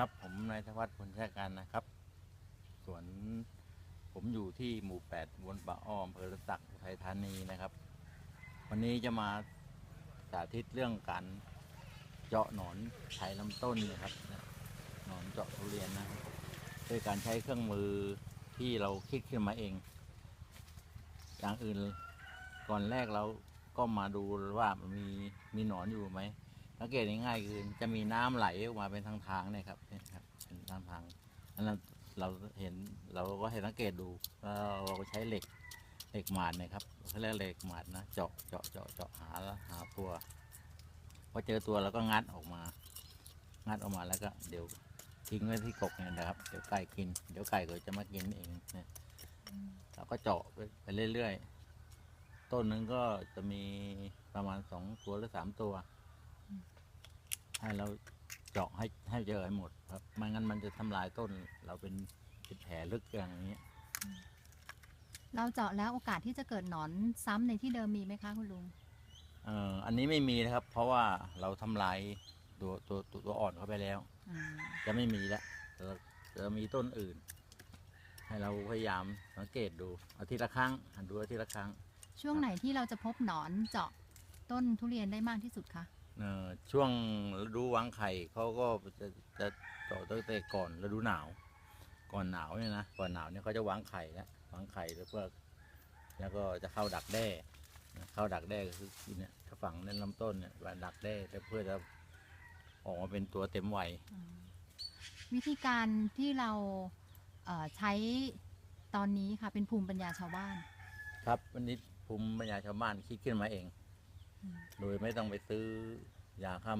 ครับ ผมนายธวัฒน์พลแท้การนะครับ สวนผมอยู่ที่หมู่แปดบนป่าอ้อมเภอระสักอุทัยธานีนะครับ วันนี้จะมาสาธิตเรื่องการเจาะหนอนไถลำต้นนะครับหนอนเจาะทุเรียนนะด้วยการใช้เครื่องมือที่เราคิดขึ้นมาเอง อย่างอื่นก่อนแรกเราก็มาดูว่ามันมีมีหนอนอยู่ไหม สังเกตง่ายๆคือจะมีน้ำไหลออกมาเป็นทางทางเนี่ยครับเนี่ยครับเป็นทางทางอันนั้นเราเห็นเราก็ให้สังเกตดูแล้วเราใช้เหล็กเหล็กหมาดเนะครับเขาเรียกเหล็กหมาดนะเจาะเจาะเจาะเจาะหาแล้วหาตัวพอเจอตัวเราก็งัดออกมา งัดออกมาแล้วก็เดี๋ยวทิ้งไว้ที่กกเนี่ยนะครับเดี๋ยวไก่กินเดี๋ยวไก่ก็จะมากินเองเนี่ยเราก็เจาะไปเรื่อยๆต้นหนึงก็จะมีประมาณสองตัวหรือสามตัว ให้เราเจาะให้ให้เจอให้หมดครับไม่งั้นมันจะทำลายต้น เราเป็นเป็นแผลลึกอย่างนี้ เราเจาะแล้วโอกาสที่จะเกิดหนอนซ้ำในที่เดิมมีไหมคะคุณลุงเอ่ออันนี้ไม่มีนะครับ เพราะว่าเราทำลายตัวตัวตัวตัวอ่อนเข้าไปแล้วอืมจะไม่มีแล้วจะจะมีต้นอื่น ให้เราพยายามสังเกตดูอาทิตย์ละครั้งหันดูอาทิตย์ละครั้ง ช่วงไหนที่เราจะพบหนอนเจาะต้นทุเรียนได้มากที่สุดคะ เอ่อช่วงฤดูวางไข่เขาก็จะจะเจาะตั้งแต่ก่อนฤดูหนาว ก่อนหนาวเนี่ยนะก่อนหนาวเนี่ยเขาจะวางไข่แล้ววางไข่แล้วก็แล้วก็จะเข้าดักแด้นะเข้าดักแด้ก็คือเนี่ยถ้าฝังในลำต้นเนี่ยว่าดักแด้แล้วเพื่อจะออกมาเป็นตัวเต็มวัยอืมวิธีการที่เราเอ่อใช้ตอนนี้ค่ะเป็นภูมิปัญญาชาวบ้าน ครับวันนี้ภูมิปัญญาชาวบ้านคิดขึ้นมาเองอืม โดยไม่ต้องไปซื้อยาฆ่า